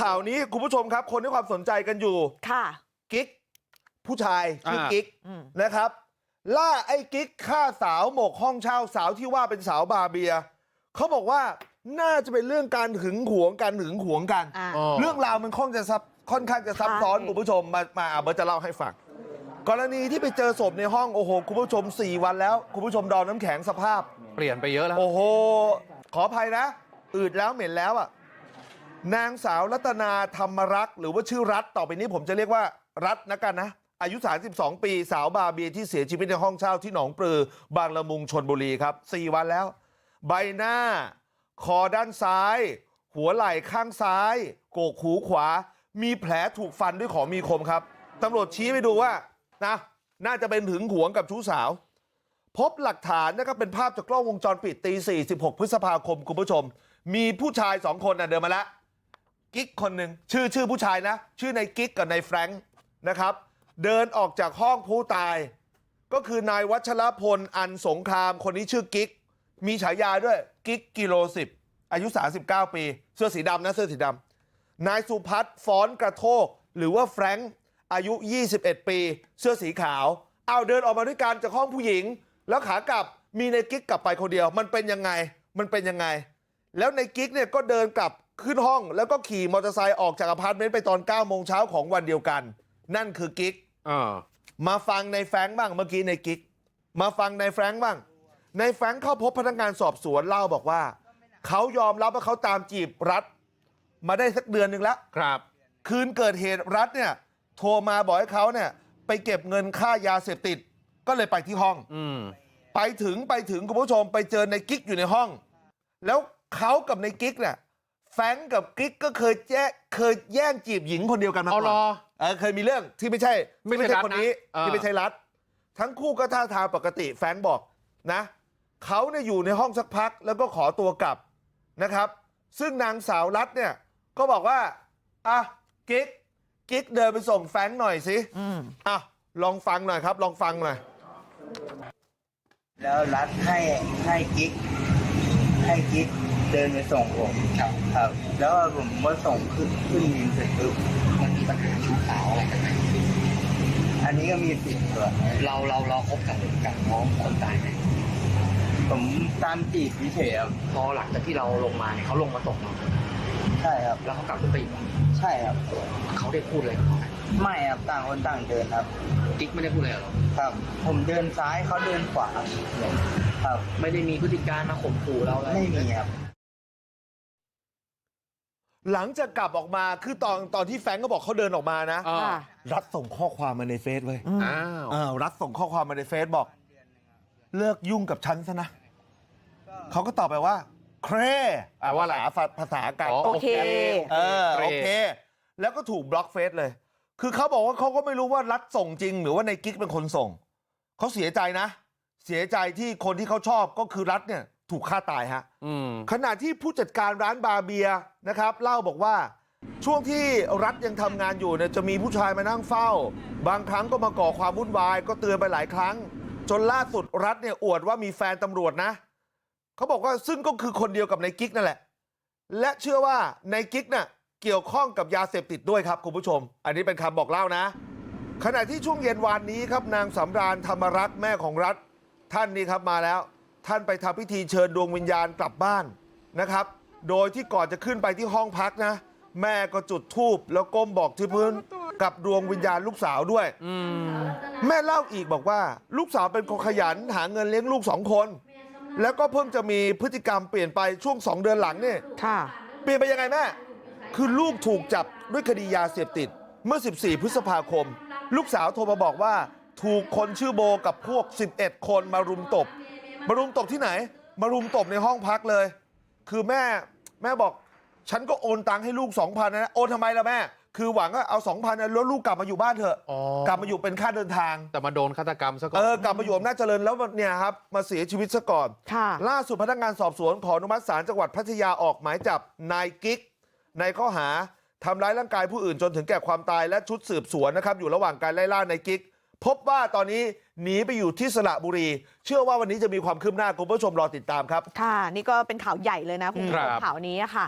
ข่าวนี้คุณผู้ชมครับคนให้ความสนใจกันอยู่ค่ะกิ๊กผู้ชายชื่ออ่ากิ๊กอืมนะครับล่าไอ้กิ๊กฆ่าสาวหมกห้องเช่าสาวที่ว่าเป็นสาวบาร์เบียเขาบอกว่าน่าจะเป็นเรื่องการหึงหวงกันหึงหวงกันอ่าอ๋อเรื่องราวมันค่อนจะซับค่อนข้างจะซับซ้อนใช่คุณผู้ชมมามาอะเบิร์ตจะเล่าให้ฟังกรณีที่ไปเจอศพในห้องโอ้โหคุณผู้ชม 4 วันแล้ว คุณผู้ชมดอมน้ำแข็งสภาพ เปลี่ยนไปเยอะแล้ว โอ้โห ขออภัยนะ อืดแล้วเหม็นแล้วอะ นางสาวรัตนาธรรมรักษ์หรือว่าชื่อรัฐต่อไปนี้ผมจะเรียกว่ารัฐนะกันนะอายุ32ปีสาวบาเบียที่เสียชีวิตในห้องเช่าที่หนองปลือบางละมุงชนบุรีครับ4วันแล้ว ใบหน้า คอด้านซ้าย หัวไหล่ข้างซ้าย โกกหูขวา มีแผลถูกฟันด้วยของมีคมครับตำรวจชี้ไปดูว่านะน่าจะเป็นหึงหวงกับชู้สาว พบหลักฐานนะครับเป็นภาพจากกล้องวงจรปิดตี4 16 พฤษภาคมคุณผู้ชม มีผู้ชายสองคนนะเดินมาแล้ว กิ๊กคนหนึ่งชื่อชื่อผู้ชายนะ ชื่อในกิ๊กกับในแฟรงค์นะครับ เดินออกจากห้องผู้ตาย ก็คือนายวัชรพลอันสงครามคนนี้ชื่อกิ๊ก มีฉายาด้วยกิ๊กกิโลสิบอายุ 39 ปี เสื้อสีดำนะเสื้อสีดำนายสุพัฒน์ฟ้อนกระโทก หรือว่าแฟรงค์อายุ 21 ปี เสื้อสีขาวเอาเดินออกมาด้วยกันจากห้องผู้หญิง แล้วขากลับมีในกิ๊กกลับไปคนเดียว มันเป็นยังไงมันเป็นยังไง แล้วในกิ๊กเนี่ยก็เดินกลับ ขึ้นห้องแล้วก็ขี่มอเตอร์ไซค์ออกจากอพาร์ตเมนต์ไปตอน9โมงเช้าของวันเดียวกัน นั่นคือกิ๊กเออมาฟังในแฟรงค์บ้างเมื่อกี้ในกิ๊กมาฟังในแฟรงค์บ้างในแฟรงค์เข้าพบพนักงานสอบสวนเล่าบอกว่าเขายอมรับว่าเขาตามจีบรัฐมาได้สักเดือนหนึ่งแล้วครับ คืนเกิดเหตุรัฐเนี่ย โทรมาบอกให้เขาเนี่ยไปเก็บเงินค่ายาเสพติด ก็เลยไปที่ห้องอืมไปถึงไปถึงคุณผู้ชมไปเจอในกิ๊กอยู่ในห้อง แล้วเขากับในกิ๊กเนี่ย แฟรงค์กับกิ๊กก็เคยแย่เคยแย่งจีบหญิงคนเดียวกันมาเอาก่รอนอเออเคยมีเรื่องที่ไม่ใช่ไม่ใช่ที่รัฐคนนี้นะเออที่ไม่ใช่รัฐทั้งคู่ก็ท่าทางปกติแฟรงค์บอกนะเขาเนี่ยอยู่ในห้องสักพักแล้วก็ขอตัวกลับนะครับ ซึ่งนางสาวรัฐเนี่ยก็บอกว่าอะกิ๊กกิ๊กเดินไปส่งแฟรงค์หน่อยสิอืมอะลองฟังหน่อยครับ ลองฟังหน่อยแล้วรัดให้ให้กิ๊กให้กิ๊ก เดินไปส่งผมครับครับ แล้วผมก็ส่งขึ้นขึ้นวินเสร็จปุ๊บมันมีปัญหาชู้สาวอะไรกันไหมอันนี้ก็มีสิทธิ์ส่วนนะเราเราเราคบกับกับน้องคนตายไหมผมตามจีบพิเศษครับพอหลังจากที่เราลงมาเนี่ยเขาลงมาตกเราใช่ครับ แล้วเขากลับขึ้นไปอีกเหรอใช่ครับ เขาได้พูดอะไรกับเราไหมไม่ครับต่างคนต่างเดินครับ กิ๊กไม่ได้พูดอะไรกับเราครับ ผมเดินซ้ายเขาเดินขวาครับ ไม่ได้มีพฤติการมาข่มขู่เราอะไรไม่มีครับ หลังจากกลับออกมาคือตอนตอนที่แฟรงก์ก็บอกเขาเดินออกมานะอ่าค่ะรัฐส่งข้อความมาในเฟซเว้ยอืมอ้าวเออรัฐส่งข้อความมาในเฟซบอกเลิกยุ่งกับฉันซะนะเขาก็ตอบไปว่าเครแปลว่าอะไรภษภาษาไก่อ๋อโอเคเออเครโอเค แล้วก็ถูกบล็อกเฟซเลย คือเขาบอกว่าเขาก็ไม่รู้ว่ารัฐส่งจริง หรือว่าในกิ๊กเป็นคนส่งเขาเสียใจนะ เสียใจที่คนที่เขาชอบก็คือรัฐเนี่ย ถูกฆ่าตายฮะอืมขณะที่ผู้จัดการร้านบาร์เบียร์นะครับเล่าบอกว่าช่วงที่รัฐยังทำงานอยู่เนี่ยจะมีผู้ชายมานั่งเฝ้าบางครั้งก็มาก่อความวุ่นวายก็เตือนไปหลายครั้ง จนล่าสุดรัฐเนี่ยอวดว่ามีแฟนตำรวจนะเขาบอกว่าซึ่งก็คือคนเดียวกับในกิ๊กนั่นแหละ และเชื่อว่าในกิ๊กน่ะเกี่ยวข้องกับยาเสพติดด้วยครับคุณผู้ชม อันนี้เป็นคำบอกเล่านะ ขณะที่ช่วงเย็นวานนี้ครับนางสำราญธรรมรักษ์แม่ของรัฐท่านนี่ครับมาแล้ว ท่านไปทำพิธีเชิญดวงวิญญาณกลับบ้านนะครับโดยที่ก่อนจะขึ้นไปที่ห้องพักนะแม่ก็จุดธูปแล้วก้มบอกที่พื้นกับดวงวิญญาณลูกสาวด้วยอืมแม่เล่าอีกบอกว่าลูกสาวเป็นคนขยันหาเงินเลี้ยงลูกสองคนแล้วก็เพิ่งจะมีพฤติกรรมเปลี่ยนไปช่วงสองเดือนหลังเนี่ยค่ะเปลี่ยนไปยังไงแม่คือลูกถูกจับด้วยคดียาเสพติดเมื่อ 14 พฤษภาคม ลูกสาวโทรมาบอกว่าถูกคนชื่อโบกับพวก 11 คนมารุมตบมา รุมตบที่ไหนมารุมตบในห้องพักเลยคือแม่แม่บอกฉันก็โอนตังค์ให้ลูก2,000นะโอนทำไมล่ะแม่คือหวังว่าเอา2,000นะแล้วลูกกลับมาอยู่บ้านเถอะอ๋อกลับมาอยู่เป็นค่าเดินทางแต่มาโดนฆาตกรรมซะก่อเอนอกลับมาอยู่อำนาจเจริญแล้วเนี่ยครับมาเสียชีวิตซะก่อนค่ะล่าสุดพนักงานสอบสวนขออนุมัติศาลจังหวัดพัทยาออกหมายจับนายกิ๊กในข้อหาทำร้ายร่างกายผู้อื่นจนถึงแก่ความตายและชุดสืบสวนนะครับอยู่ระหว่างการไล่ล่านายกิ๊ก พบว่าตอนนี้หนีไปอยู่ที่สระบุรีเชื่อว่าวันนี้จะมีความคืบหน้าคุณผู้ชมรอติดตามครับค่ะนี่ก็เป็นข่าวใหญ่เลยนะคุณผู้ชครัมบข่าวนี้อะค่ะ